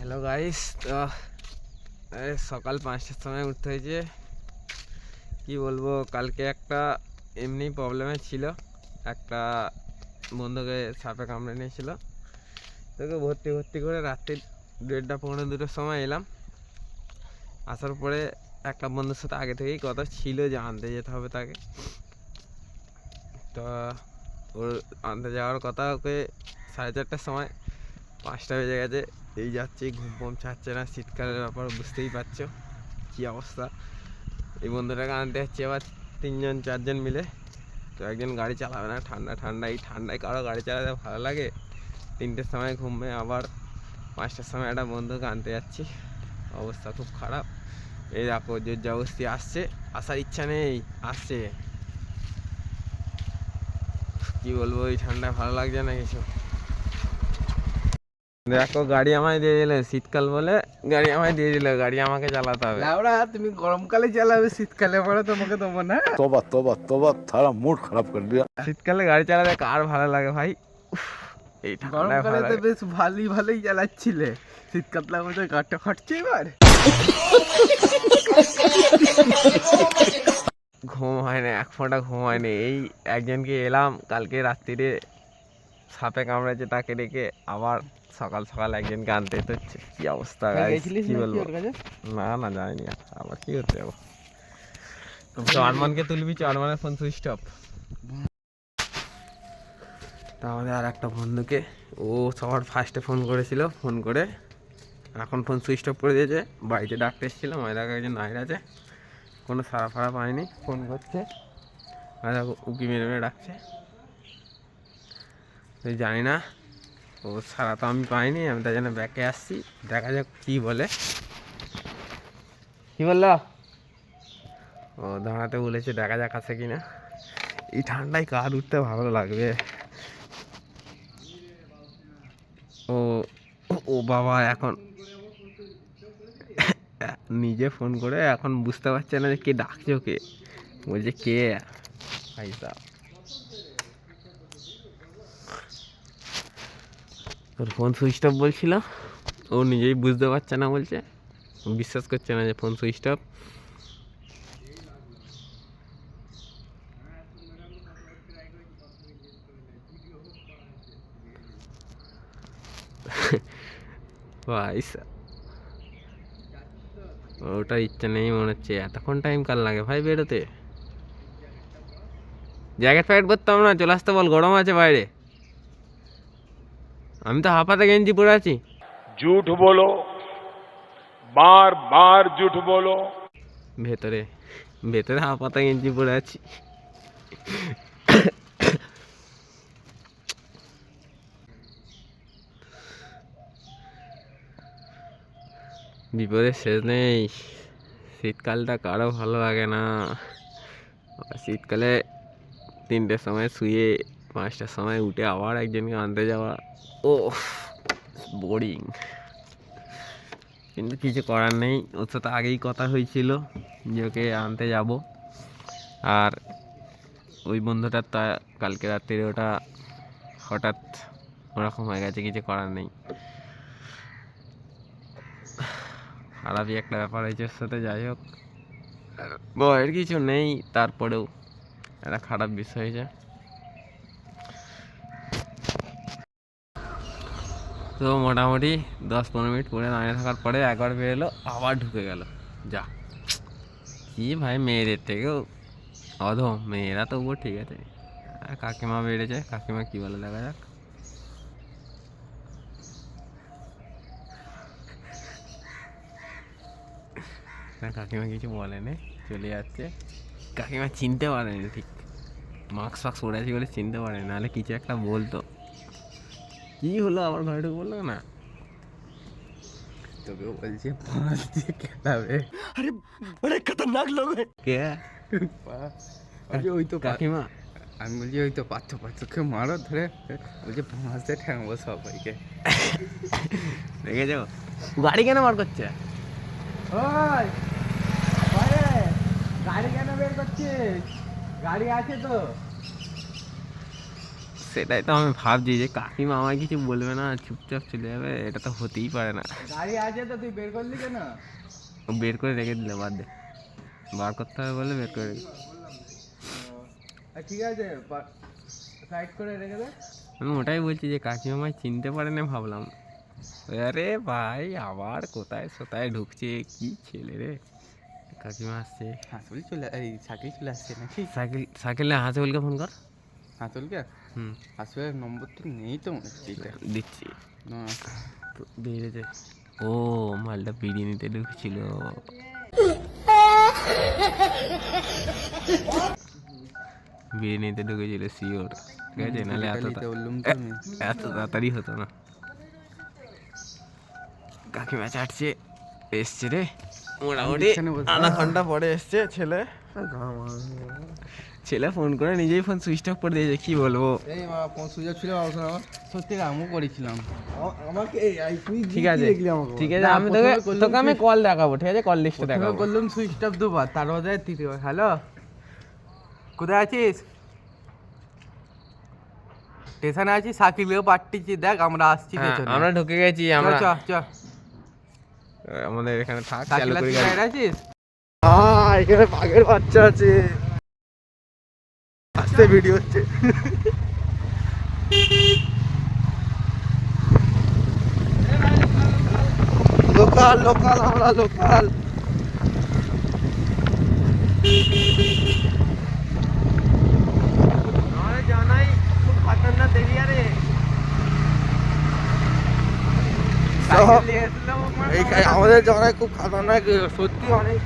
Hello guys তো সকাল পাঁচটার সময় উঠতে হয়েছে। কি বলব, কালকে একটা এমনি প্রবলেমে ছিল। একটা বন্ধুকে সাপে কামড়ে নিয়েছিল। তোকে ভর্তি ভর্তি করে রাত্রি দেড়টা পৌনে দুটোর সময় এলাম। আসার পরে একটা বন্ধুর সাথে আগে থেকেই কথা ছিল যে আনতে যেতে হবে তাকে। তো, ওর আনতে যাওয়ার কথা ওকে সাড়ে চারটার সময় পাঁচটা বেজে গেছে, এই যাচ্ছি, ঘুম ঘুম ছাড়ছে না, শীতকালের ব্যাপার, বুঝতেই পারছ কী অবস্থা। এই বন্ধুটাকে আনতে যাচ্ছি আবার তিনজন, চারজন মিলে। তো একজন গাড়ি চালাবে না, ঠান্ডা ঠান্ডা, এই ঠান্ডায় কারও গাড়ি চালাতে ভালো লাগে? তিনটের সময় ঘুমবে আবার পাঁচটার সময় একটা বন্ধুকে আনতে যাচ্ছি। অবস্থা খুব খারাপ। এই দেখো জোর জবস্তি আসছে, আসার ইচ্ছা নেই, আসছে। কি বলব, এই ঠান্ডায় ভালো লাগছে না কিছু? দেখো গাড়ি আমায় দিয়ে দিলে শীতকাল বলে গাড়ি আমায় দিয়ে দিলে গাড়ি আমাকে চালাতে হবে। লাউড়া তুমি গরমকালে চালাবে শীতকালে পরে তোমাকে দেবো না। তোবা তোবা তোবা সারা মুড খারাপ করে দিয়া শীতকালে গাড়ি চালাতে কার ভালো লাগে ভাই? এই গরমকালে তো বেশ ভালোই ভালোই চালাচ্ছিলে। শীতকাল লাগবে তো গাড়টা ফাটছে এবার। ঘুম হয় না এক ফোঁটা ঘুম হয় না। এই একজনকে এলাম কালকে রাত্রিরে সাপে কামড়েছে তাকে ডেকে আবার সকাল সকাল একজনকে আনতে হচ্ছে কি অবস্থা কি বলব? না না আর। আবার কি করতে যাব? চরমানকে তুলবি চরমানের ফোন সুইচ অফ তা আমাদের আর একটা বন্ধুকে ও সবার ফার্স্টে ফোন করেছিল ফোন করে এখন ফোন সুইচ অফ করে দিয়েছে। বাড়িতে ডাকতে এসেছিলাম ময়দাকে একজন নাইর আছে। কোনো সারা ফারা পায়নি ফোন করছে। আর দেখো উকি মেরে মেরে ডাকছে। তো জানি না ও সারা তো আমি পাইনি আমি তাই জন্য ব্যাকে আসছি। দেখা যাক কী বলে। কি বলল? ও দাঁড়াতে বলেছে দেখা যাক আছে কি না এই ঠান্ডায় কার উঠতে ভালো লাগবে? ও ও বাবা এখন নিজে ফোন করে এখন বুঝতে পারছে না যে কে ডাকছে ওকে। বলছে কে? ভাই সাহেব তোর ফোন সুইচ অফ বলছিল ও নিজেই বুঝতে পারছে না বলছে। বিশ্বাস করছে না যে ফোন সুইচ অফ। ওটা ইচ্ছা নেই মনে হচ্ছে। এতক্ষণ টাইম কাল লাগে ভাই বেরোতে? জ্যাকেট ফ্যাকেট করতাম না, চলে আসতে বল, গরম আছে বাইরে। আমি তো হাফাতে গেঞ্জি পরে আছি। জুঠ বলো বার বার জুঠ বলো। ভেতরে ভেতরে হাফাতে গেঞ্জি পরে আছি। বিপদের শেষ নেই। শীতকালটা কারও ভালো লাগে না। শীতকালে তিনটের সময় শুয়ে পাঁচটার সময় উঠে আবার একজনকে আনতে যাওয়া। ও বোরিং কিন্তু কিছু করার নেই। ওর সাথে আগেই কথা হয়েছিল যে ওকে আনতে যাব। আর ওই বন্ধুটার তা কালকে রাত্রিরে ওটা হঠাৎ ওরকম হয়ে গেছে, কিছু করার নেই। খারাপই একটা ব্যাপার হয়েছে ওর সাথে, যাই হোক। ভয়ের কিছু নেই, তারপরেও একটা খারাপ বিষয় হয়েছে। তো মোটামুটি দশ পনেরো মিনিট পরে দাঁড়িয়ে থাকার পরে একবার বেরোলো আবার ঢুকে গেল। যা। কি ভাই, মেয়েদের থেকেও অধম। মেয়েরা তবুও ঠিক আছে। কাকিমা বেড়েছে। কাকিমা কী বলে দেখা যাক। না, কাকিমা কিছু বলেনি, চলে যাচ্ছে। কাকিমা চিনতে পারেনি ঠিক। মাস্ক ফাক্স পরে আছি বলে চিনতে পারেনি। নাহলে কিছু একটা বলতো। কি হলো? আমার ঘরে ঢুকে বলল না তোকে বলছে পাঁচ দিয়ে খেলাবে কে? বলছি ওই তো কাকিমা? আমি বলছি ওই তো পাচ্ছ পাচ্ছকে মারো ধরে। বলছে পাঁচ দিয়ে ঠ্যাংবো সবাইকে। দেখে যাও গাড়ি কেন বার করছে? ওই গাড়ি কেন বের করছিস? গাড়ি আছে তো। সেটাই তো আমি ভাবছি যে কাকিমা আমায় কিছু বলবে না চুপচাপ চলে যাবে এটা তো হতেই পারে না। গাড়ি আছে তো তুই বের করলি কেন? ও বের করে রেখে দিলে বাদ দে। বার করতে হবে বলে বের করে রেখে আর ঠিক আছে সাইড করে রেখে দে। আমি ওটাই বলছি যে কাকিমা আমায় চিনতে পারে না ভাবলাম। আরে ভাই আবার কোথায় কোথায় ঢুকছে কি ছেলে রে? কাকিমা আসছে। হাসুল চলে এই সাকিল চলে আসছে নাকি? সাইকেল সাইকেলে হাসিবুলকে ফোন কর। হাসুলকে হুম। হাসুলের নম্বরটা নেই তো মনে হচ্ছে দিচ্ছি। বেড়েছে ও মালটা বিরিয়ানিতে ঢুকছিল। বিরিয়ানিতে ঢুকেছিল শিওর ঠিক আছে নাহলে এত তো এত তাড়াতাড়ি হতো না। কাকিমা চাটছে এসছে রে। মোটামুটি আধা ঘণ্টা পরে এসছে ছেলে। ছেলে ফোন করে নিজেই ফোন সুইচ অফ করে দিয়েছে কি বলব? এই মা ফোন সুযোগ ছিল বাবু আমার সত্যি আমিও করেছিলাম। আমাকে এই তুই ঠিক আছে ঠিক আছে আমি তোকে তোকে আমি কল দেখাবো ঠিক আছে? কল লিস্টে দেখাবো। করলাম সুইচ অফ দুবার তারপর তৃতীয় হ্যালো কোথায় আছিস? স্টেশনে আছি সাকিবেও পাঠিয়েছি দেখ আমরা আসছি হ্যাঁ, পেছনে। আমরা ঢুকে গেছি আমরা চ চ আমাদের এখানে থাক চালু করি আছিস? এখানে বাঘের বাচ্চা আছে। আস্তে ভিডিও হচ্ছে। লোকাল লোকাল আমরা লোকাল আমাদের জানাই খুব খতরনাক সত্যি অনেক।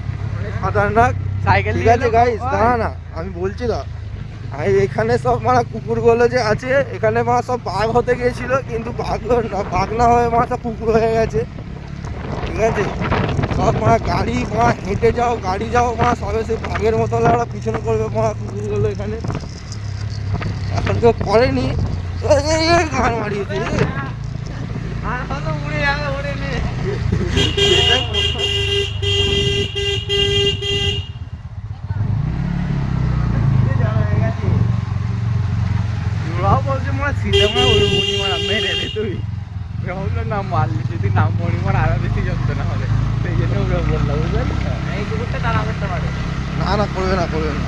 খতরনাক। সাইকেল ঠিক আছে গাইস দাঁড়া না আমি বলছি না। আমি এখানে সব মানে কুকুরগুলো যে আছে এখানে মা সব বাঘ হতে গিয়েছিল কিন্তু বাঘ না বাঘ না হয়ে মা সব কুকুর হয়ে গেছে। ঠিক আছে? সব মা গাড়ি মা হেঁটে যাও গাড়ি যাও মা সবে সে বাঘের মতো ওরা পিছনে করবে মা কুকুরগুলো এখানে। এখন কেউ করেনি। গান মারিয়েছে উড়ে যাবে উড়ে নে মেরে মারলি যদি না মণিমার আরও বেশি যন্ত্রণা হবে সেই জন্য ওরা বলল বুঝলেন এই কুকুরটা তারা করতে পারে না না করবে না। করবে না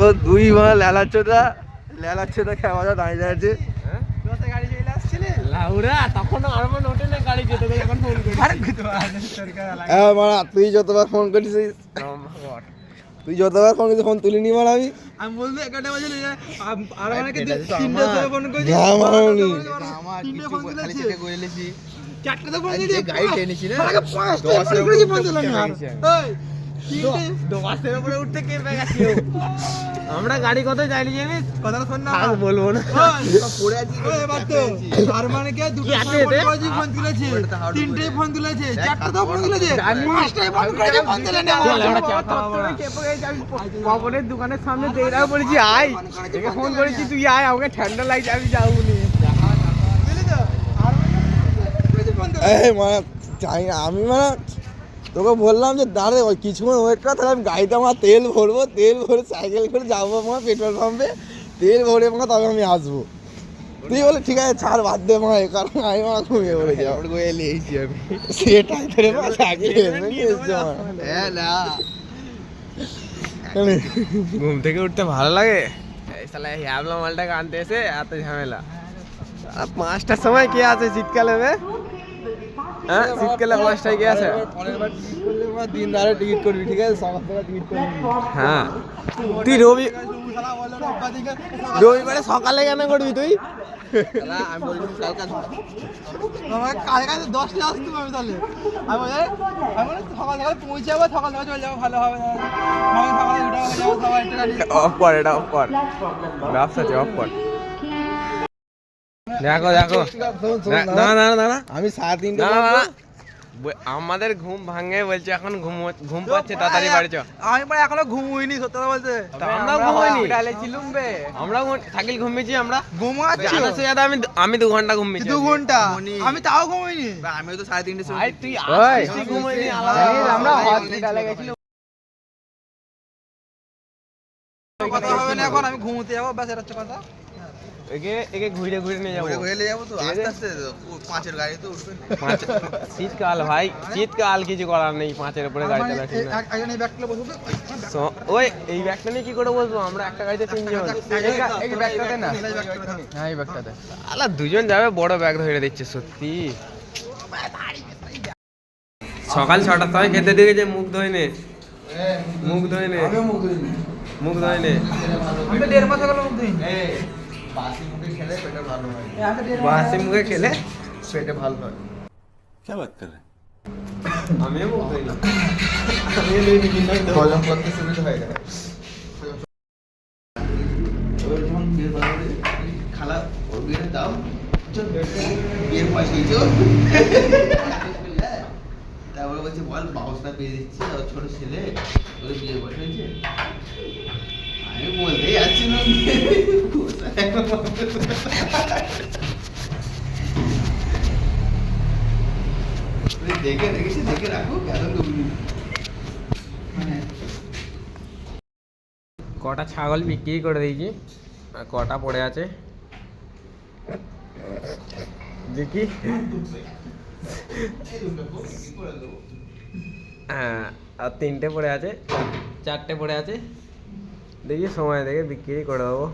দেখো দুই মাস লেলাচ্ছোটা লেলাচ্ছোটা খেলা দাঁড়িয়ে আছে না ফোন তুই যতবার ফোন করিস তুই যতবার ফোন করিস ফোন তুলিনি মারা আমি। আমি বলতে একটা বাজে আর অনেকে তিনটে ফোন করেছি হ্যাঁ মারানি আমার কিছু খালি চেটে করে লেছি চারটে তো ফোন যে গাড়ি টেনেছি না। পাঁচটা ফোন করেছি ফোন না। দোবাসের উপরে উঠতে কে পেয়েছি আমরা গাড়ি কত চাইলি জানিস? কথাটা শোন না। বলব না। পড়ে আছি তার মানে কে? দুটো? ফোন তুলেছে। তিনটে ফোন তুলেছে। চারটে তো ফোন তুলেছে। ফোন করেছে ফোন দিলে না পবনের দোকানের সামনে দেড়া বলেছি আয়। তোকে ফোন করেছি তুই আয় আমাকে ঠান্ডা লাগছে আমি যাব নি এই মানে চাই আমি মানে তোকে বললাম যে দাঁড়ে ওই কিছুক্ষণ ওয়েট কর তাহলে আমি গাড়িতে আমার তেল ভরবো তেল ভরে সাইকেল করে যাব আমার পেট্রোল পাম্পে তেল ভরে আমার তবে আমি আসব। তুই বলে ঠিক আছে ছাড় বাদ দে মা কারণ আমি মা ঘুমিয়ে পড়ে যাব। লেগেছি আমি। সেটাই ধরে মা সাইকেল মা হ্যাঁ না। ঘুম থেকে উঠতে ভালো লাগে? শালা হ্যাবলা মালটাকে আনতে এসে এত ঝামেলা। আর পাঁচটার সময় কে আছে শীতকালে বে? হ্যাঁ শীতকালে পাঁচটায় কে আছে পরের বার টিকিট করলে এবার দিন রাতে টিকিট করবি ঠিক আছে? সকাল থেকে টিকিট করবি। হ্যাঁ। তুই রবি রবিবারে সকালে কেন করবি তুই? আমি বলি কালকে আমার কাল কাছে দশটা আসতে হবে তাহলে। আমি বলি আমি বলি সকাল সকাল পৌঁছে যাব সকাল সকাল চলে যাব ভালো হবে সকাল সকাল সবাই অফ কর এটা অফ কর। ব্যবসা আছে অফ কর। দেখো দেখো। না না না না আমি সাড়ে তিনটে না না না আমাদের ঘুম ভাঙে বলছে এখন ঘুম ঘুম পাচ্ছে তাড়াতাড়ি বাড়ি আমি মানে এখনও ঘুমোইনি সত্যি কথা বলতে। আমরা ঘুমাইনি হসপিটালে ছিলুম বে। আমরা থাকিল ঘুমিয়েছি আমরা। ঘুমাচ্ছি জানা সে আমি আমি দু ঘণ্টা ঘুমিয়েছি দু ঘণ্টা? আমি তাও ঘুমোইনি আমিও তো সাড়ে তিনটে ভাই তুই ওই, আসছিস ঘুমাইনি আমরা হসপিটালে গেছিলাম। কথা হবে না এখন আমি ঘুমোতে যাব ব্যাস এটা হচ্ছে কথা। একে একে ঘুরে ঘুরে নিয়ে যাব। ঘুরে যাব তো আস্তে আস্তে পাঁচের গাড়ি তো উঠবে শীতকাল ভাই শীতকাল কিছু করার নেই পাঁচের উপরে গাড়ি চালা ঠিক না। একজন এই বসবে ওই এই ব্যাগটা নিয়ে কি করে বসবো? আমরা একটা গাড়িতে তিনজন। এই ব্যাগটাতে না? হ্যাঁ এই ব্যাগটাতে। আলা দুজন যাবে বড় ব্যাগ ধরে দিচ্ছে সত্যি। সকাল ছটার সময় খেতে দিয়ে গেছে মুখ ধোয় নে। মুখ ধোয় নে। মুখ ধোয় নে। আমি তো দেড় মাস হলো মুখ বাসি মুখে খেলে পেটে ভালো হয়। বাসি মুখে খেলে পেটে ভালো হয়। আমিও মুখ ধোই না আমিও ধুইনি কিন্তু আমি ধোবো। হজম করতে সুবিধা হয়ে যায় ওই যখন বিয়ের কথা খালা ওর বিয়েতে দাও চল বিয়ের পয়সা দিয়েছ তারপরে বলছে বল বাউসটা পেয়ে দিচ্ছে ওর ছোট ছেলে ওদের বিয়ের বয়স হয়েছে আমি বলতেই যাচ্ছি না মানে কটা ছাগল বিক্রি করে দিয়েছি? আর কটা পড়ে আছে? দেখি। হ্যাঁ আর তিনটে পড়ে আছে, চারটে পড়ে আছে। দেখি সময় দেখে বিক্রি করে দেবো।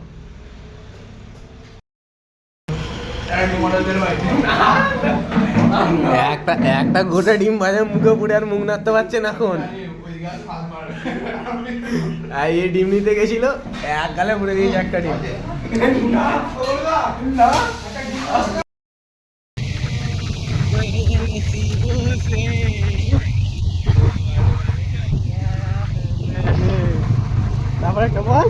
একটা একটা গোটা ডিম বাজার মুখে পুড়ে আর মুখ নাড়তে পারছে না এখন। আর এই ডিম নিতে গেছিল, এক গালে পুড়ে দিয়েছে একটা ডিম। তারপরে একটা বল।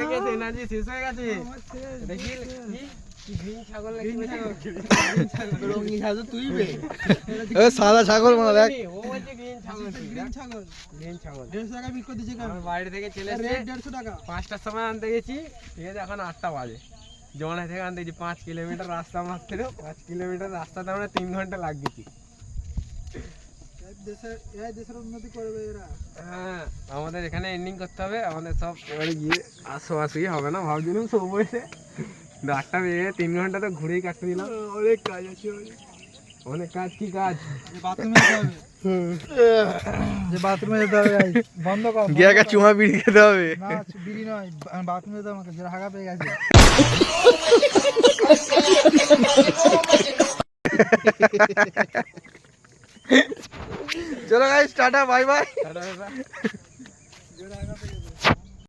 থেকে এসে এনার্জি শেষ হয়ে গেছে। দেখি সাদা ছাগল মানে দেখ। বাইরে থেকে চলে দেড়শো টাকা। পাঁচটার সময় আনতে গেছি ঠিক আছে এখন আটটা বাজে। জমানা থেকে আনতে গেছি পাঁচ কিলোমিটার রাস্তা মাত্র পাঁচ কিলোমিটার রাস্তাতে আমরা তিন ঘণ্টা লাগিয়েছি। দেশের এই দেশের উন্নতি করবে এরা। হ্যাঁ আমাদের এখানে এন্ডিং করতে হবে আমাদের সব এবারে গিয়ে আশোয়াশি হবে না ভাবছিলাম সব বসে আটটা বেজে তিন ঘণ্টা তো ঘুরেই কাটতে দিলাম। অনেক কাজ আছে অনেক কাজ কি কাজ? বাথরুমে যেতে হবে। যে বাথরুমে যেতে হবে guys। বন্ধ কর গিয়ে একটা চুমা বিড়ি খেতে হবে। না বিড়ি নয় বাথরুমে যেতে হবে আমাকে যেটা হাগা পেয়ে গেছে। চলো guys tata bye bye tata,